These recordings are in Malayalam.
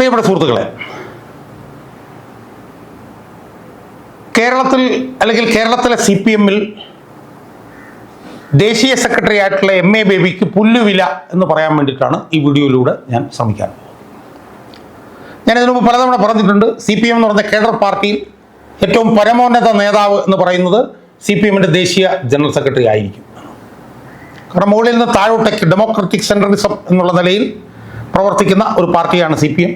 പ്രിയപ്പെട്ട സുഹൃത്തുക്കളെ കേരളത്തിൽ അല്ലെങ്കിൽ കേരളത്തിലെ സി പി എമ്മിൽ ദേശീയ സെക്രട്ടറി ആയിട്ടുള്ള എം എ ബേബിക്ക് പുല്ലുവില എന്ന് പറയാൻ വേണ്ടിയിട്ടാണ് ഈ വീഡിയോയിലൂടെ ഞാൻ ശ്രമിക്കാൻ ഞാൻ ഇതിനു മുമ്പ് പലതവണ പറഞ്ഞിട്ടുണ്ട് സി പി എം എന്ന് പറഞ്ഞ കേഡർ പാർട്ടിയിൽ ഏറ്റവും പരമോന്നത നേതാവ് എന്ന് പറയുന്നത് സി പി എമ്മിന്റെ ദേശീയ ജനറൽ സെക്രട്ടറി ആയിരിക്കും. കാരണം മുകളിൽ നിന്ന് താഴോട്ടേക്ക് ഡെമോക്രാറ്റിക് സെൻട്രലിസം എന്നുള്ള നിലയിൽ പ്രവർത്തിക്കുന്ന ഒരു പാർട്ടിയാണ് സി പി എം.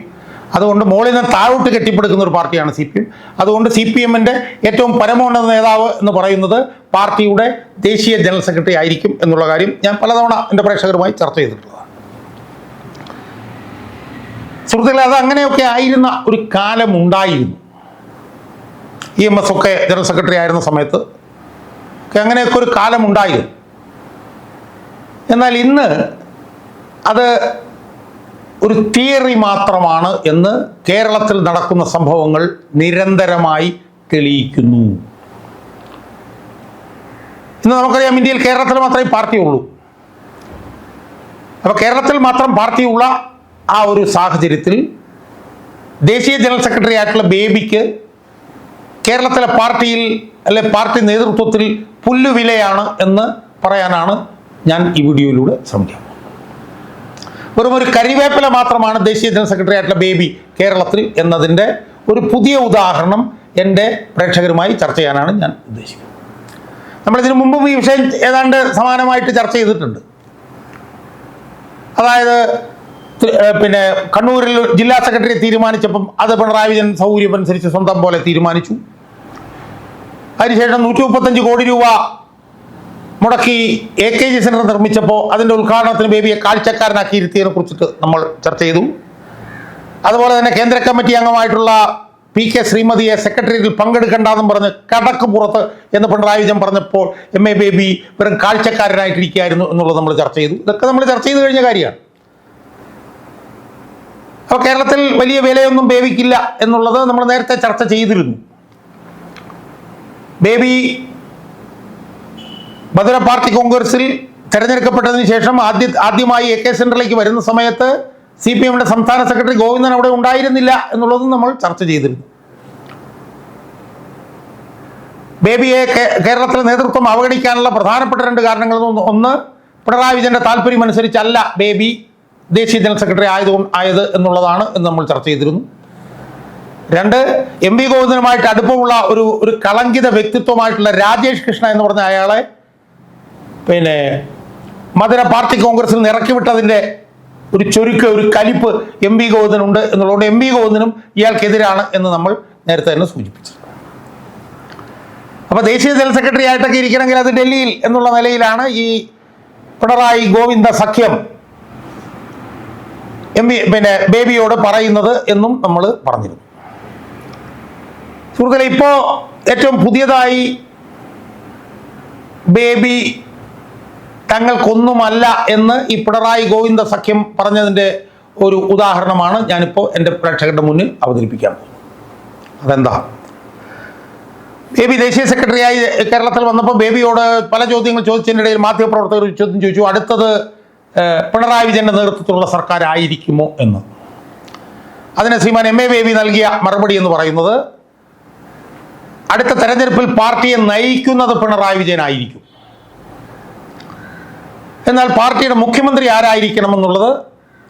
അതുകൊണ്ട് മോളിൽ നിന്ന് താഴോട്ട് കെട്ടിപ്പടുക്കുന്ന ഒരു പാർട്ടിയാണ് സി പി എം. അതുകൊണ്ട് സി പി എമ്മിന്റെ ഏറ്റവും പരമോന്നത നേതാവ് എന്ന് പറയുന്നത് പാർട്ടിയുടെ ദേശീയ ജനറൽ സെക്രട്ടറി ആയിരിക്കും എന്നുള്ള കാര്യം ഞാൻ പലതവണ എന്റെ പ്രേക്ഷകരുമായി ചർച്ച ചെയ്തിട്ടുള്ളതാണ്. സുഹൃത്തുക്കളെ അത് അങ്ങനെയൊക്കെ ആയിരുന്ന ഒരു കാലമുണ്ടായിരുന്നു. ഇ എം എസ് ഒക്കെ ജനറൽ സെക്രട്ടറി ആയിരുന്ന സമയത്ത് അങ്ങനെയൊക്കെ ഒരു കാലമുണ്ടായിരുന്നു. എന്നാൽ ഇന്ന് അത് ഒരു തിയറി മാത്രമാണ് എന്ന് കേരളത്തിൽ നടക്കുന്ന സംഭവങ്ങൾ നിരന്തരമായി തെളിയിക്കുന്നു. ഇന്ന് നമുക്കറിയാം ഇന്ത്യയിൽ കേരളത്തിൽ മാത്രമേ പാർട്ടി ഉള്ളൂ അപ്പോൾ കേരളത്തിൽ മാത്രം പാർട്ടിയുള്ള ആ ഒരു സാഹചര്യത്തിൽ ദേശീയ ജനറൽ സെക്രട്ടറി ആയിട്ടുള്ള ബേബിക്ക് കേരളത്തിലെ പാർട്ടിയിൽ അല്ലെ പാർട്ടി നേതൃത്വത്തിൽ പുല്ലുവിലയാണ് എന്ന് പറയാനാണ് ഞാൻ ഈ വീഡിയോയിലൂടെ ശ്രമിക്കാം വെറും ഒരു കരിവേപ്പില മാത്രമാണ് ദേശീയ ജനറൽ സെക്രട്ടറി ആയിട്ടുള്ള ബേബി കേരളത്തിൽ എന്നതിന്റെ ഒരു പുതിയ ഉദാഹരണം എന്റെ പ്രേക്ഷകരുമായി ചർച്ച ചെയ്യാനാണ് ഞാൻ ഉദ്ദേശിക്കുന്നത്. നമ്മളിതിനു മുമ്പും ഈ വിഷയം ഏതാണ്ട് സമാനമായിട്ട് ചർച്ച ചെയ്തിട്ടുണ്ട്. അതായത് പിന്നെ കണ്ണൂരിൽ ജില്ലാ സെക്രട്ടറി തീരുമാനിച്ചപ്പം അത് പിണറായി വിജയൻ സൗകര്യം അനുസരിച്ച് സ്വന്തം പോലെ തീരുമാനിച്ചു. അതിനുശേഷം നൂറ്റി മുപ്പത്തഞ്ച് കോടി രൂപ മുടക്കി എ കെ ജി സെന്റർ നിർമ്മിച്ചപ്പോൾ അതിന്റെ ഉദ്ഘാടനത്തിന് ബേബിയെ കാഴ്ചക്കാരനാക്കി ഇരുത്തിയതിനെ കുറിച്ചിട്ട് നമ്മൾ ചർച്ച ചെയ്തു. അതുപോലെ തന്നെ കേന്ദ്ര കമ്മിറ്റി അംഗമായിട്ടുള്ള പി കെ ശ്രീമതിയെ സെക്രട്ടേറിയറ്റിൽ പങ്കെടുക്കണ്ടെന്നും പറഞ്ഞ് കടക്ക് പുറത്ത് എന്ന് പിണറായി വിജയൻ പറഞ്ഞപ്പോൾ എം എ ബേബി വെറും കാഴ്ചക്കാരനായിട്ടിരിക്കുകയായിരുന്നു എന്നുള്ളത് നമ്മൾ ചർച്ച ചെയ്തു. ഇതൊക്കെ നമ്മൾ ചർച്ച ചെയ്ത് കഴിഞ്ഞ കാര്യമാണ്. അപ്പോൾ കേരളത്തിൽ വലിയ വിലയൊന്നും ബേബിക്കില്ല എന്നുള്ളത് നമ്മൾ നേരത്തെ ചർച്ച ചെയ്തിരുന്നു. ബേബി മധുര പാർട്ടി കോൺഗ്രസിൽ തെരഞ്ഞെടുക്കപ്പെട്ടതിന് ശേഷം ആദ്യ ആദ്യമായി എ കെ സെന്ററിലേക്ക് വരുന്ന സമയത്ത് സി പി എമ്മിന്റെ സംസ്ഥാന സെക്രട്ടറി ഗോവിന്ദൻ അവിടെ ഉണ്ടായിരുന്നില്ല എന്നുള്ളതും നമ്മൾ ചർച്ച ചെയ്തിരുന്നു. ബേബിയെ കേരളത്തിലെ നേതൃത്വം അവഗണിക്കാനുള്ള പ്രധാനപ്പെട്ട രണ്ട് കാരണങ്ങളിൽ ഒന്ന് ഒന്ന് പിണറായി വിജയന്റെ താല്പര്യം അനുസരിച്ചല്ല ബേബി ദേശീയ ജനറൽ സെക്രട്ടറി ആയതുകൊണ്ട് ആയത് എന്നുള്ളതാണ് എന്ന് നമ്മൾ ചർച്ച ചെയ്തിരുന്നു. രണ്ട് എം വി ഗോവിന്ദനുമായിട്ട് അടുപ്പമുള്ള ഒരു ഒരു കളങ്കിത വ്യക്തിത്വമായിട്ടുള്ള രാജേഷ് കൃഷ്ണ എന്ന് പറഞ്ഞ അയാളെ പിന്നെ മധുര പാർട്ടി കോൺഗ്രസിൽ നിന്ന് ഇറക്കിവിട്ടതിന്റെ ഒരു ചുരുക്ക ഒരു കലിപ്പ് എം വി ഗോവിന്ദനുണ്ട് എന്നുള്ളതുകൊണ്ട് എം വി ഗോവിന്ദനും ഇയാൾക്കെതിരാണ് എന്ന് നമ്മൾ നേരത്തെ തന്നെ സൂചിപ്പിച്ചു. അപ്പോൾ ദേശീയ ജനറൽ സെക്രട്ടറി ആയിട്ടൊക്കെ ഇരിക്കണമെങ്കിൽ അത് ഡൽഹിയിൽ എന്നുള്ള നിലയിലാണ് ഈ പിണറായി ഗോവിന്ദ സഖ്യം എം വി പിന്നെ ബേബിയോട് പറയുന്നത് എന്നും നമ്മൾ പറഞ്ഞിരുന്നു. സുഹൃത്തുക്കളെ ഇപ്പോൾ ഏറ്റവും പുതിയതായി ബേബി തങ്ങൾക്കൊന്നുമല്ല എന്ന് ഈ പിണറായി ഗോവിന്ദ സഖ്യം പറഞ്ഞതിന്റെ ഒരു ഉദാഹരണമാണ് ഞാനിപ്പോൾ എന്റെ പ്രേക്ഷകരുടെ മുന്നിൽ അവതരിപ്പിക്കാൻ പോകുന്നത്. അതെന്താ? ബേബി ദേശീയ സെക്രട്ടറിയായി കേരളത്തിൽ വന്നപ്പോൾ ബേബിയോട് പല ചോദ്യങ്ങൾ ചോദിച്ചതിനിടയിൽ മാധ്യമപ്രവർത്തകർ ചോദ്യം ചോദിച്ചു അടുത്തത് പിണറായി വിജയന്റെ നേതൃത്വത്തിലുള്ള സർക്കാർ ആയിരിക്കുമോ എന്ന്. അതിന് ശ്രീമാൻ എം എ ബേബി നൽകിയ മറുപടി എന്ന് പറയുന്നത് അടുത്ത തെരഞ്ഞെടുപ്പിൽ പാർട്ടിയെ നയിക്കുന്നത് പിണറായി വിജയനായിരിക്കും. എന്നാൽ പാർട്ടിയുടെ മുഖ്യമന്ത്രി ആരായിരിക്കണമെന്നുള്ളത്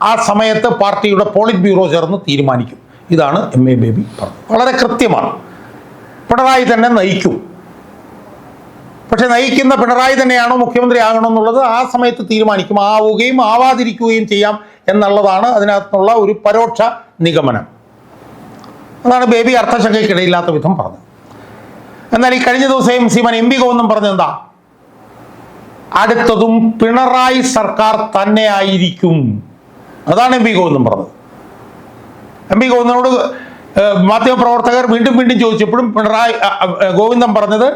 ആ സമയത്ത് പാർട്ടിയുടെ പോളിറ്റ് ബ്യൂറോ ചേർന്ന് തീരുമാനിക്കും. ഇതാണ് എം എ ബേബി പറഞ്ഞത്. വളരെ കൃത്യമാണ്. പിണറായി തന്നെ നയിക്കും. പക്ഷെ നയിക്കുന്ന പിണറായി തന്നെയാണോ മുഖ്യമന്ത്രി ആകണമെന്നുള്ളത് ആ സമയത്ത് തീരുമാനിക്കും. ആവുകയും ആവാതിരിക്കുകയും ചെയ്യാം എന്നുള്ളതാണ് അതിനകത്തുള്ള ഒരു പരോക്ഷ നിഗമനം. അതാണ് ബേബി അർത്ഥശങ്കയ്ക്കിടയില്ലാത്ത വിധം പറഞ്ഞത്. എന്നാൽ ഈ കഴിഞ്ഞ ദിവസം സീമൻ എം പി ഗോവിന്ദൻ പറഞ്ഞെന്താ അടുത്തതും പിണറായി സർക്കാർ തന്നെ ആയിരിക്കും അതാണ് എം പി ഗോവിന്ദൻ പറഞ്ഞത്. എം പി ഗോവിന്ദനോട് മാധ്യമപ്രവർത്തകർ വീണ്ടും വീണ്ടും ചോദിച്ചപ്പോഴും പിണറായി ഗോവിന്ദൻ പറഞ്ഞത്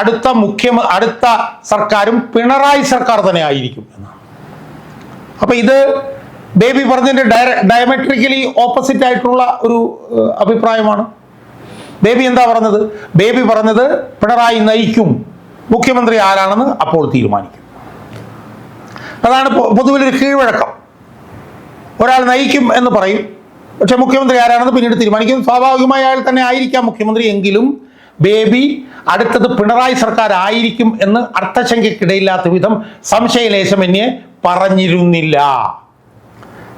അടുത്ത മുഖ്യ അടുത്ത സർക്കാരും പിണറായി സർക്കാർ തന്നെ ആയിരിക്കും എന്നാണ്. അപ്പൊ ഇത് ബേബി പറഞ്ഞതിന്റെ ഡയ ഡയമെട്രിക്കലി ഓപ്പോസിറ്റ് ആയിട്ടുള്ള ഒരു അഭിപ്രായമാണ്. ബേബി എന്താ പറഞ്ഞത്? ബേബി പറഞ്ഞത് പിണറായി നയിക്കും. മുഖ്യമന്ത്രി ആരാണെന്ന് അപ്പോൾ തീരുമാനിക്കും. അതാണ് പൊതുവിലൊരു കീഴ്വഴക്കം. ഒരാൾ നയിക്കും എന്ന് പറയും. പക്ഷെ മുഖ്യമന്ത്രി ആരാണെന്ന് പിന്നീട് തീരുമാനിക്കും. സ്വാഭാവികമായി അയാൾ തന്നെ ആയിരിക്കാം മുഖ്യമന്ത്രി എങ്കിലും ബേബി അടുത്തത് പിണറായി സർക്കാർ ആയിരിക്കും എന്ന് അർത്ഥശങ്കയ്ക്കിടയില്ലാത്ത വിധം സംശയലേശം എന്നെ പറഞ്ഞിരുന്നില്ല.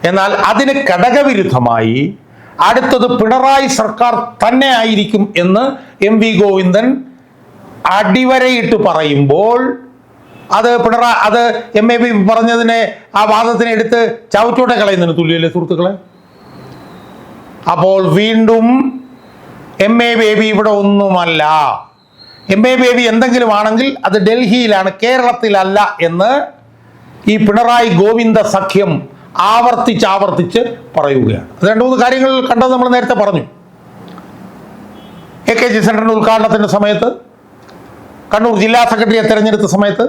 എന്നാൽ അതിന് ഘടകവിരുദ്ധമായി അടുത്തത് പിണറായി സർക്കാർ തന്നെ ആയിരിക്കും എന്ന് എം വി ഗോവിന്ദൻ അടിവരയിട്ട് പറയുമ്പോൾ അത് പിണറ അത് എം എ ബി പറഞ്ഞതിനെ ആ വാദത്തിനെ എടുത്ത് ചവിട്ടോടെ കളയുന്നതിന് തുല്യല്ലേ സുഹൃത്തുക്കളെ? അപ്പോൾ വീണ്ടും എം എ ബേബി ഇവിടെ ഒന്നുമല്ല. എം എ ബേബി എന്തെങ്കിലും ആണെങ്കിൽ അത് ഡൽഹിയിലാണ് കേരളത്തിലല്ല എന്ന് ഈ പിണറായി ഗോവിന്ദ സഖ്യം ആവർത്തിച്ച് ആവർത്തിച്ച് പറയുകയാണ്. അത് രണ്ട് മൂന്ന് കാര്യങ്ങൾ കണ്ടത് നമ്മൾ നേരത്തെ പറഞ്ഞു. എ കെ ജി സെന്ററിന്റെ ഉദ്ഘാടനത്തിന്റെ സമയത്ത് കണ്ണൂർ ജില്ലാ സെക്രട്ടറിയെ തെരഞ്ഞെടുത്ത സമയത്ത്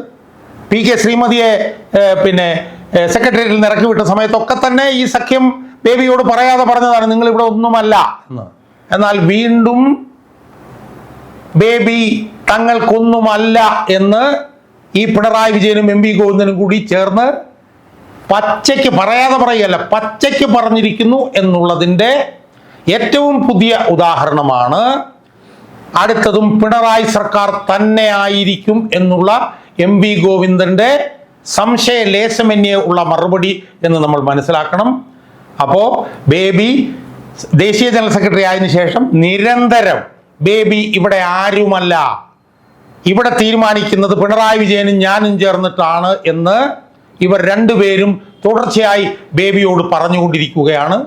പി കെ ശ്രീമതിയെ പിന്നെ സെക്രട്ടേറിയറ്റിൽ നിന്ന് ഇറക്കി വിട്ട സമയത്തൊക്കെ തന്നെ ഈ സഖ്യം ബേബിയോട് പറയാതെ പറഞ്ഞതാണ് നിങ്ങൾ ഇവിടെ ഒന്നുമല്ല എന്ന്. എന്നാൽ വീണ്ടും ബേബി തങ്ങൾക്കൊന്നുമല്ല എന്ന് ഈ പിണറായി വിജയനും എം പി ഗോവിന്ദനും കൂടി ചേർന്ന് പച്ചയ്ക്ക് പറയാതെ പറയുകയല്ല പച്ചയ്ക്ക് പറഞ്ഞിരിക്കുന്നു എന്നുള്ളതിന്റെ ഏറ്റവും പുതിയ ഉദാഹരണമാണ് അടുത്തതും പിണറായി സർക്കാർ തന്നെ ആയിരിക്കും എന്നുള്ള എം വി ഗോവിന്ദന്റെ സംശയ ലേശമന്യേ ഉള്ള മറുപടി എന്ന് നമ്മൾ മനസ്സിലാക്കണം. അപ്പോൾ ബേബി ദേശീയ ജനറൽ സെക്രട്ടറി ആയതിനു ശേഷം നിരന്തരം ബേബി ഇവിടെ ആരുമല്ല. ഇവിടെ തീരുമാനിക്കുന്നത് പിണറായി വിജയനും ഞാനും ചേർന്നിട്ടാണ് എന്ന് ഇവർ രണ്ടുപേരും തുടർച്ചയായി ബേബിയോട് പറഞ്ഞുകൊണ്ടിരിക്കുകയാണ്.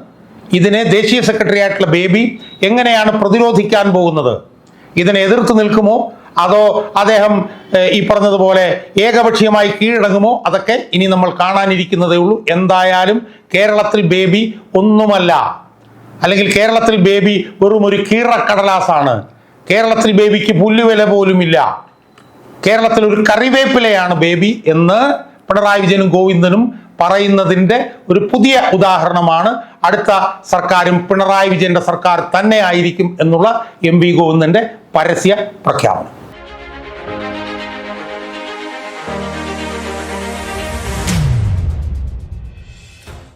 ഇതിനെ ദേശീയ സെക്രട്ടറി ആയിട്ടുള്ള ബേബി എങ്ങനെയാണ് പ്രതിരോധിക്കാൻ പോകുന്നത്? ഇതിനെ എതിർത്ത് നിൽക്കുമോ? അതോ അദ്ദേഹം ഈ പറഞ്ഞതുപോലെ ഏകപക്ഷീയമായി കീഴടങ്ങുമോ? അതൊക്കെ ഇനി നമ്മൾ കാണാനിരിക്കുന്നതേ ഉള്ളൂ. എന്തായാലും കേരളത്തിൽ ബേബി ഒന്നുമല്ല. അല്ലെങ്കിൽ കേരളത്തിൽ ബേബി വെറും ഒരു കീറക്കടലാസാണ്. കേരളത്തിൽ ബേബിക്ക് പുല്ലുവില പോലുമില്ല. കേരളത്തിൽ ഒരു കറിവേപ്പിലയാണ് ബേബി എന്ന് പിണറായി വിജയനും ഗോവിന്ദനും പറയുന്നതിന്റെ ഒരു പുതിയ ഉദാഹരണമാണ്. അടുത്ത സർക്കാരും പിണറായി വിജയന്റെ സർക്കാർ തന്നെ ആയിരിക്കും എന്നുള്ള എം വി ഗോവിന്ദന്റെ പരസ്യ പ്രഖ്യാപനം.